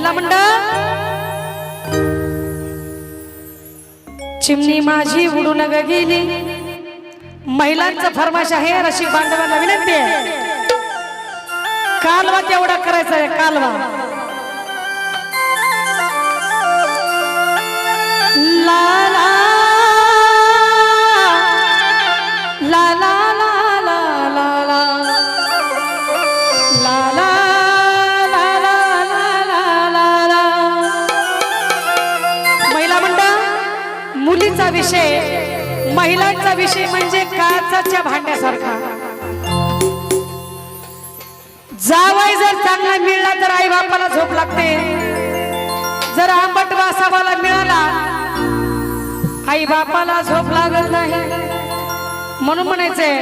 महिला मंडळ. चिमणी माझी उडून गेली. महिलांचं फरमाश आहे रसिक बांधवांना विनंती आहे. कालवा तेवढा करायचा आहे कालवा. ला ला. मुलीचा विषय महिलांचा विषय म्हणजे काचाच्या भांड्यासारखा. जावाय जर चांगला मिळला तर आई बापाला झोप लागते. जर आंबट वासावाला मिळाला आई बापाला झोप लागत नाही. म्हणून म्हणायचंय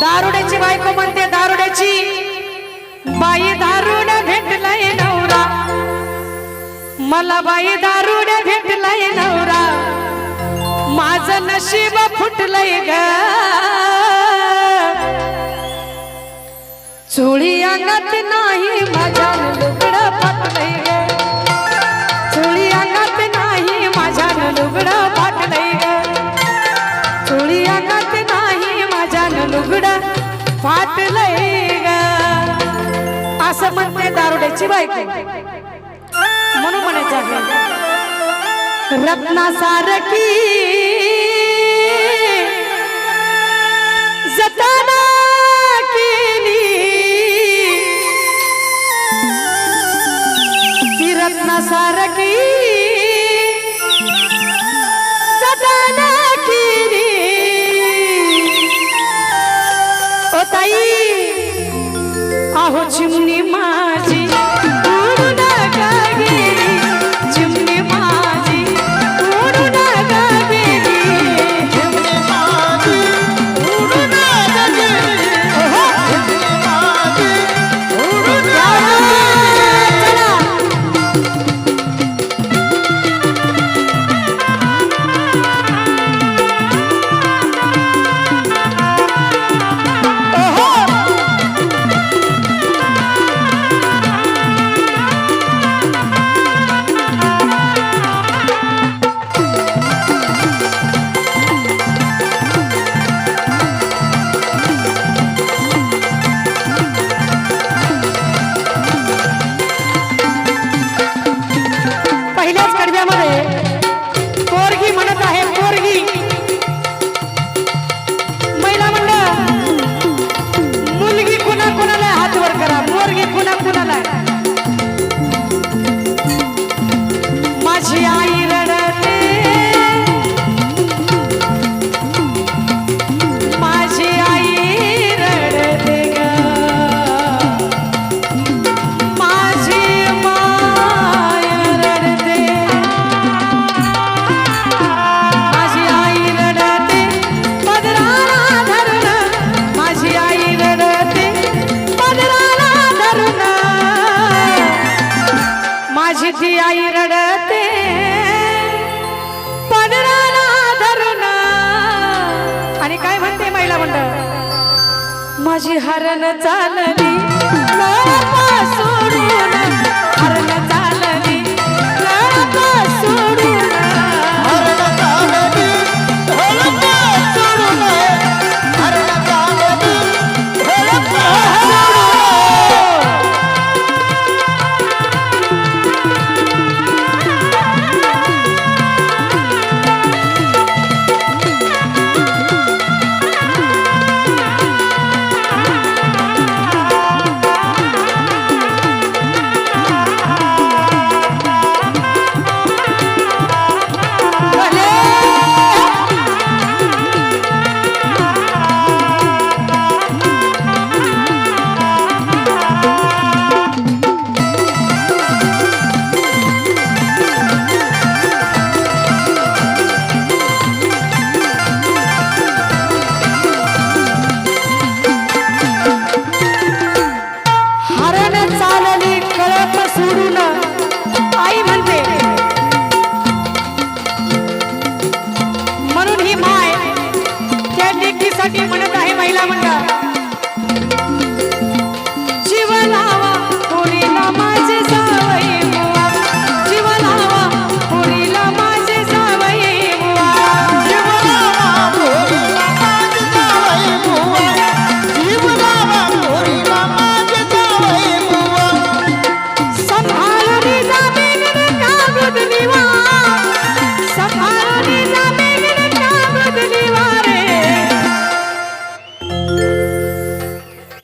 दारुड्याची बायको म्हणते दारुड्याची बाई दारुड भेटलाय नवरा. मला बाई दारुड भेटलाय नवरा. माझं नशीब फुटलंय ग. चोळी अंगात नाही माझ्या लुगडं पाटलंय ग. चोळी अंगात नाही माझ्या लुगडं पाटलंय ग. चोळी अंगात नाही माझ्या लुगडं फाटलंय ग. असं म्हणते दारुड्याची बायको. रत्नासारखी. जतना केली. ती रत्नासारखी. जतना केली. ओ ताई अहो चिमणी माझी हरण चालली.